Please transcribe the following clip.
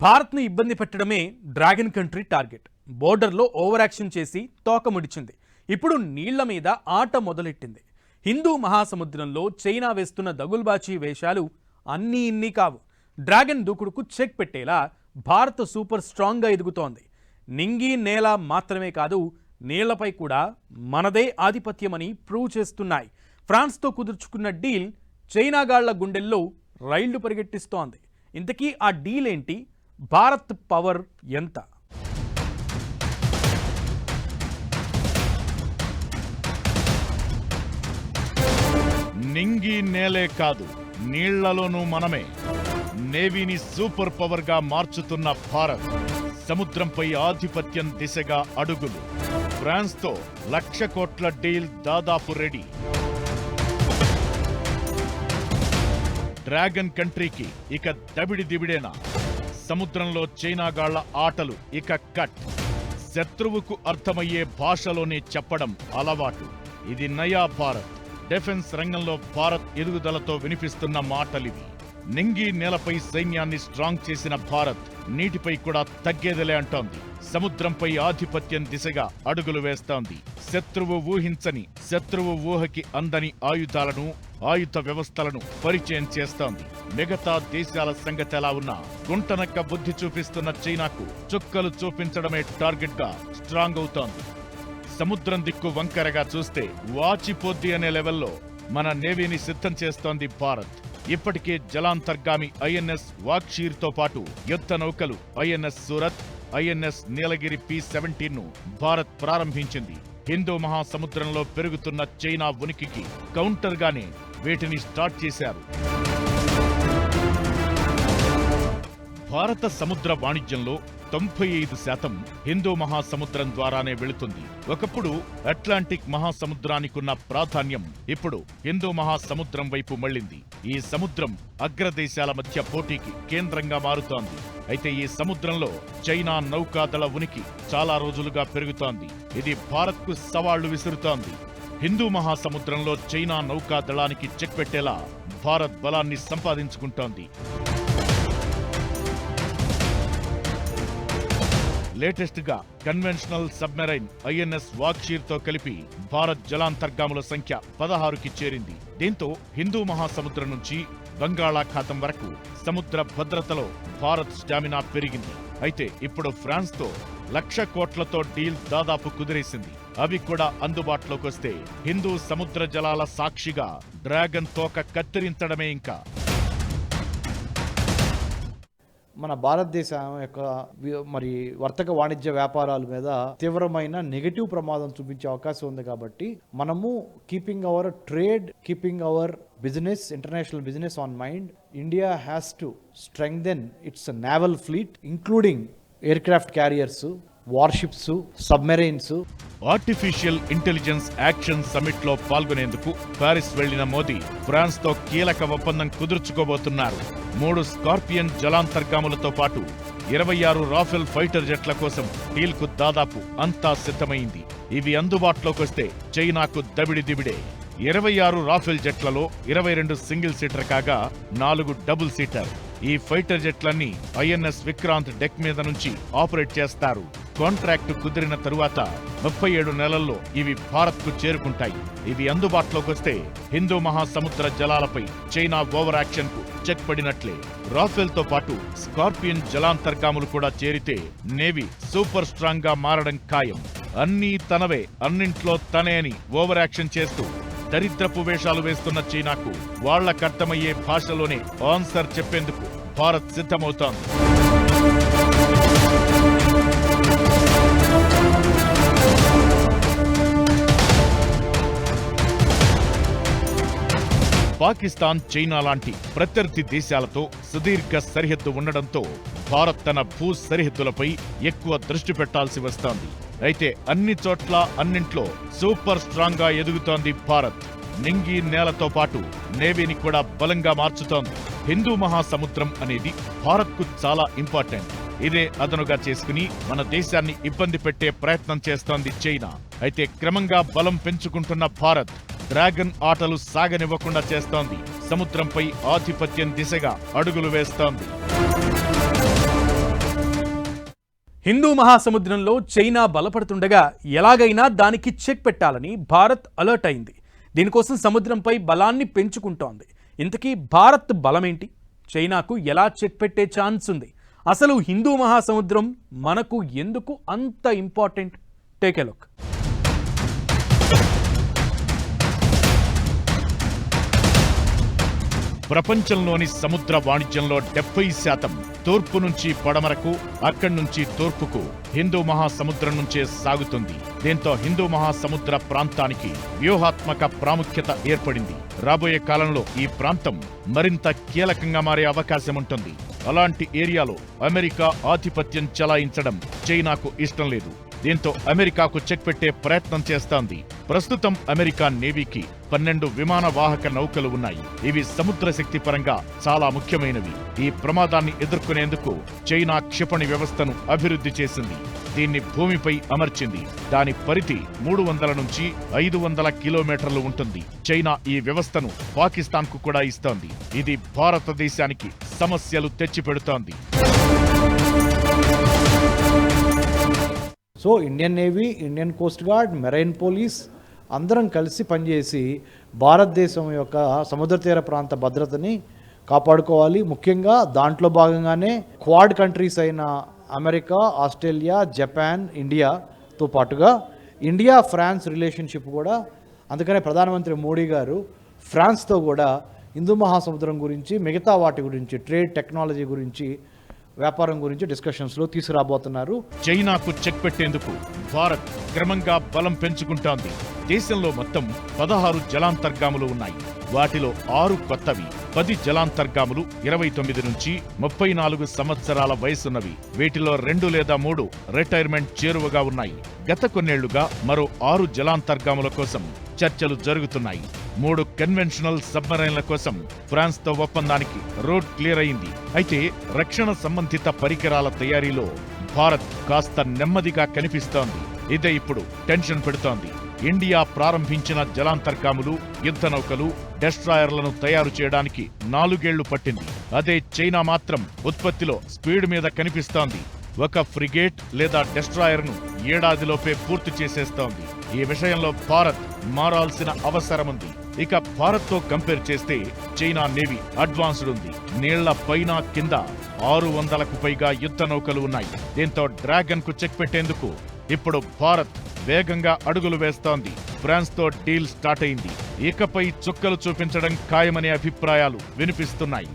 భారత్ను ఇబ్బంది పెట్టడమే డ్రాగన్ కంట్రీ టార్గెట్. బోర్డర్లో ఓవర్ యాక్షన్ చేసి తోక ముడిచింది. ఇప్పుడు నీళ్ళ మీద ఆట మొదలెట్టింది. హిందూ మహాసముద్రంలో చైనా వేస్తున్న దగుల్బాచీ వేషాలు అన్నీ ఇన్ని కావు. డ్రాగన్ దూకుడుకు చెక్ పెట్టేలా భారత్ సూపర్ స్ట్రాంగ్గా ఎదుగుతోంది. నింగి నేల మాత్రమే కాదు నీళ్ళపై కూడా మనదే ఆధిపత్యమని ప్రూవ్ చేస్తున్నాయి. ఫ్రాన్స్తో కుదుర్చుకున్న డీల్ చైనాగాళ్ళ గుండెల్లో రైళ్ళు పరిగెట్టిస్తోంది. ఇంతకీ ఆ డీల్ ఏంటి భారత్ పవర్ ఎంత? నింగి నేలే కాదు నీళ్ళలోనూ మనమే. నేవీని సూపర్ పవర్గా మార్చుతున్న భారత్ సముద్రంపై ఆధిపత్యం దిశగా అడుగులు. ఫ్రాన్స్తో లక్ష కోట్ల డీల్ దాదాపు రెడీ. డ్రాగన్ కంట్రీకి ఇక దబిడి దిబిడేనా? సముద్రంలో చైనాగాళ్ళ ఆటలు ఇక కట్. శత్రువుకు అర్థమయ్యే భాషలోనే చెప్పడం అలవాటు. ఇది నయా భారత్. డిఫెన్స్ రంగంలో భారత్ ఎదుగుదలతో వినిపిస్తున్న మాటలివి నింగి నేలపై సైన్యాన్ని స్ట్రాంగ్ చేసిన భారత్ నీటిపై కూడా తగ్గేదిలే అంటోంది. సముద్రంపై ఆధిపత్యం దిశగా అడుగులు వేస్తోంది. శత్రువు ఊహించని శత్రువు ఊహకి అందని ఆయుధాలను ఆయుధ వ్యవస్థలను పరిచయం చేస్తోంది. మిగతా దేశాల సంగతి ఎలా ఉన్నా గుంటనక్క బుద్ధి చూపిస్తున్న చైనాకు చుక్కలు చూపించడమే టార్గెట్గా స్ట్రాంగ్ అవుతోంది. సముద్రం దిక్కు వంకరగా చూస్తే వాచిపోద్ది అనే లెవెల్లో మన నేవీని సిద్ధం చేస్తోంది భారత్. ఇప్పటికే జలాంతర్గామి ఐఎన్ఎస్ వాక్షీర్తో పాటు యుద్ధ నౌకలు INS Surat INS Nilgiri P సెవెంటీన్ను భారత్ ప్రారంభించింది. హిందూ మహాసముద్రంలో పెరుగుతున్న చైనా ఉనికికి కౌంటర్గానే వీటిని స్టార్ట్ చేశారు. భారత సముద్ర వాణిజ్యంలో తొంభై ఐదు శాతం హిందూ మహాసముద్రం ద్వారానే వెళుతుంది. ఒకప్పుడు అట్లాంటిక్ మహాసముద్రానికున్న ప్రాధాన్యం ఇప్పుడు హిందూ మహాసముద్రం వైపు మళ్ళింది ఈ సముద్రం అగ్రదేశాల మధ్య పోటీకి కేంద్రంగా మారుతోంది. అయితే ఈ సముద్రంలో చైనా నౌకాదళ ఉనికి చాలా రోజులుగా పెరుగుతోంది. ఇది భారత్కు సవాళ్ళు విసురుతోంది. హిందూ మహాసముద్రంలో చైనా నౌకాదళానికి చెక్ పెట్టేలా భారత్ బలాన్ని సంపాదించుకుంటోంది. లేటెస్ట్గా కన్వెన్షనల్ సబ్మెరైన్ ఐఎన్ఎస్ వాక్షీర్తో కలిపి భారత్ జలాంతర్గాముల సంఖ్య పదహారుకి చేరింది. దీంతో హిందూ మహాసముద్రం నుంచి బంగాళాఖాతం వరకు సముద్ర భద్రతలో భారత్ స్టామినా పెరిగింది. అయితే ఇప్పుడు ఫ్రాన్స్తో లక్ష కోట్లతో డీల్ దాదాపు కుదిరేసింది. అవి కూడా అందుబాటులోకి వస్తే హిందూ సముద్ర జలాల సాక్షిగా డ్రాగన్ తోక కత్తిరించడమే ఇంకా మన భారతదేశం యొక్క మరి వర్తక వాణిజ్య వ్యాపారాల మీద తీవ్రమైన నెగటివ్ ప్రమాదం చూపించే అవకాశం ఉంది కాబట్టి మనము keeping our trade keeping our business international business on mind India has to strengthen its naval fleet including aircraft carriers warships submarines artificial intelligence action సమిట్లో పాల్గొనేందుకు పారిస్ వెళ్ళిన మోదీ ఫ్రాన్స్తో కీలక ఒప్పందం కుదుర్చుకోబోతున్నారు. మూడు స్కార్పియన్ జలాంతర్గాములతో పాటు ఇరవై ఆరు రాఫెల్ ఫైటర్ జెట్ల కోసం టీల్కు దాదాపు అంతా సిద్ధమైంది. ఇవి అందుబాటులోకి వస్తే చైనాకు దబిడి దిబిడే. ఇరవై ఆరు రాఫెల్ జెట్లలో ఇరవై రెండు సింగిల్ సీటర్ కాగా నాలుగు డబుల్ సీటర్. ఈ ఫైటర్ జెట్లన్నీ ఐఎన్ఎస్ విక్రాంత్ డెక్ మీద నుంచి ఆపరేట్ చేస్తారు. కాంట్రాక్టు కుదిరిన తరువాత ముప్పై ఏడు నెలల్లో ఇవి భారత్కు చేరుకుంటాయి. ఇవి అందుబాటులోకి వస్తే హిందూ మహాసముద్ర జలాలపై చైనా ఓవర్ యాక్షన్కు చెక్ పడినట్లే. రాఫెల్తో పాటు స్కార్పియన్ జలాంతర్గాములు కూడా చేరితే నేవీ సూపర్ స్ట్రాంగ్గా మారడం ఖాయం. అన్నీ తనవే అన్నింట్లో తనే అని ఓవర్ యాక్షన్ చేస్తూ దరిద్రపు వేషాలు వేస్తున్న చైనాకు వాళ్ళకర్థమయ్యే భాషలోనే ఆన్సర్ చెప్పేందుకు భారత్ సిద్ధమవుతోంది. పాకిస్తాన్ చైనా లాంటి ప్రత్యర్థి దేశాలతో సుదీర్ఘ సరిహద్దు ఉండడంతో భారత్ తన భూ సరిహద్దులపై ఎక్కువ దృష్టి పెట్టాల్సి వస్తోంది. అయితే అన్ని చోట్ల అన్నింట్లో సూపర్ స్ట్రాంగ్గా ఎదుగుతోంది భారత్. నింగి నేలతో పాటు నేవీని కూడా బలంగా మార్చుతోంది. హిందూ మహాసముద్రం అనేది భారత్కు చాలా ఇంపార్టెంట్. ఇదే అదనుగా చేసుకుని మన దేశాన్ని ఇబ్బంది పెట్టే ప్రయత్నం చేస్తోంది చైనా. అయితే క్రమంగా బలం పెంచుకుంటున్న భారత్ డ్రాగన్ ఆటలు సాగనివ్వకుండా చేస్తోంది. సముద్రంపై ఆధిపత్యం దిశగా అడుగులు వేస్తోంది. హిందూ మహాసముద్రంలో చైనా బలపడుతుండగా ఎలాగైనా దానికి చెక్ పెట్టాలని భారత్ అలర్ట్ అయింది. దీనికోసం సముద్రంపై బలాన్ని పెంచుకుంటోంది. ఇంతకీ భారత్ బలమేంటి? చైనాకు ఎలా చెక్ పెట్టే ఛాన్స్ ఉంది? అసలు హిందూ మహాసముద్రం మనకు ఎందుకు అంత ఇంపార్టెంట్? టేక్ ఎ లుక్ ప్రపంచంలోని సముద్ర వాణిజ్యంలో డెబ్బై శాతం తూర్పు నుంచి పడమరకు అక్కడి నుంచి తూర్పుకు హిందూ మహాసముద్రం నుంచే సాగుతుంది. దీంతో హిందూ మహాసముద్ర ప్రాంతానికి వ్యూహాత్మక ప్రాముఖ్యత ఏర్పడింది. రాబోయే కాలంలో ఈ ప్రాంతం మరింత కీలకంగా మారే అవకాశం ఉంటుంది. అలాంటి ఏరియాలో అమెరికా ఆధిపత్యం చెలాయించడం చైనాకు ఇష్టం లేదు. దీంతో అమెరికాకు చెక్ పెట్టే ప్రయత్నం చేస్తోంది. ప్రస్తుతం అమెరికా నేవీకి పన్నెండు విమాన వాహక నౌకలు ఉన్నాయి. ఇవి సముద్ర శక్తి పరంగా చాలా ముఖ్యమైనవి. ఈ ప్రమాదాన్ని ఎదుర్కొనేందుకు చైనా క్షిపణి వ్యవస్థను అభివృద్ధి చేసింది. దీన్ని భూమిపై అమర్చింది. దాని పరిధి మూడు వందల నుంచి ఐదు వందల కిలోమీటర్లు ఉంటుంది. చైనా ఈ వ్యవస్థను పాకిస్తాన్కు కూడా ఇస్తోంది. ఇది భారతదేశానికి సమస్యలు తెచ్చిపెడుతోంది. So Indian navy Indian coast guard marine police అందరం కలిసి పనిచేసి భారతదేశం యొక్క సముద్ర తీర ప్రాంత భద్రతని కాపాడుకోవాలి. ముఖ్యంగా దాంట్లో భాగంగానే క్వాడ్ కంట్రీస్ అయిన అమెరికా ఆస్ట్రేలియా జపాన్ ఇండియాతో పాటుగా ఇండియా ఫ్రాన్స్ రిలేషన్షిప్ కూడా అందుకనే ప్రధానమంత్రి మోడీ గారు ఫ్రాన్స్తో కూడా హిందూ మహాసముద్రం గురించి మిగతా వాటి గురించి ట్రేడ్ టెక్నాలజీ గురించి వ్యాపారం గురించి డిస్కషన్స్లో తీసుకురాబోతున్నారు. చైనాకు చెక్ పెట్టేందుకు భారత్ క్రమంగా బలం పెంచుకుంటోంది. దేశంలో మొత్తం పదహారు జలాంతర్గాములు ఉన్నాయి. వాటిలో ఆరు కొత్తవి పది జలాంతర్గాములు ఇరవై తొమ్మిది నుంచి ముప్పై నాలుగు సంవత్సరాల వయసున్నవి. వీటిలో రెండు లేదా మూడు రిటైర్మెంట్ చేరువగా ఉన్నాయి. గత కొన్నేళ్ళుగా మరో ఆరు జలాంతర్గాముల కోసం చర్చలు జరుగుతున్నాయి. మూడు కన్వెన్షనల్ సబ్మరైన్ల కోసం ఫ్రాన్స్తో ఒప్పందానికి రోడ్ క్లియర్ అయింది. అయితే రక్షణ సంబంధిత పరికరాల తయారీలో భారత్ కాస్త నెమ్మదిగా కనిపిస్తోంది. ఇదే ఇప్పుడు టెన్షన్ పెడుతోంది. ఇండియా ప్రారంభించిన జలాంతర్గాములు యుద్ధ నౌకలు డెస్ట్రాయర్లను తయారు చేయడానికి నాలుగేళ్ళు పట్టింది. అదే చైనా మాత్రం ఉత్పత్తిలో స్పీడ్ మీద కనిపిస్తోంది. ఒక ఫ్రిగేట్ లేదా డెస్ట్రాయర్ను ఏడాదిలోపే పూర్తి చేసేస్తోంది. ఈ విషయంలో భారత్ మారాల్సిన అవసరముంది. ఇక భారత్తో కంపేర్ చేస్తే చైనా నేవీ అడ్వాన్స్డ్ ఉంది. నీళ్ళ పైన కింద ఆరు వందలకు పైగా యుద్ధ నౌకలు ఉన్నాయి. దీంతో డ్రాగన్కు చెక్ పెట్టేందుకు ఇప్పుడు భారత్ వేగంగా అడుగులు వేస్తోంది. ఫ్రాన్స్తో డీల్ స్టార్ట్ అయింది. ఇకపై చుక్కలు చూపించడం ఖాయమనే అభిప్రాయాలు వినిపిస్తున్నాయి.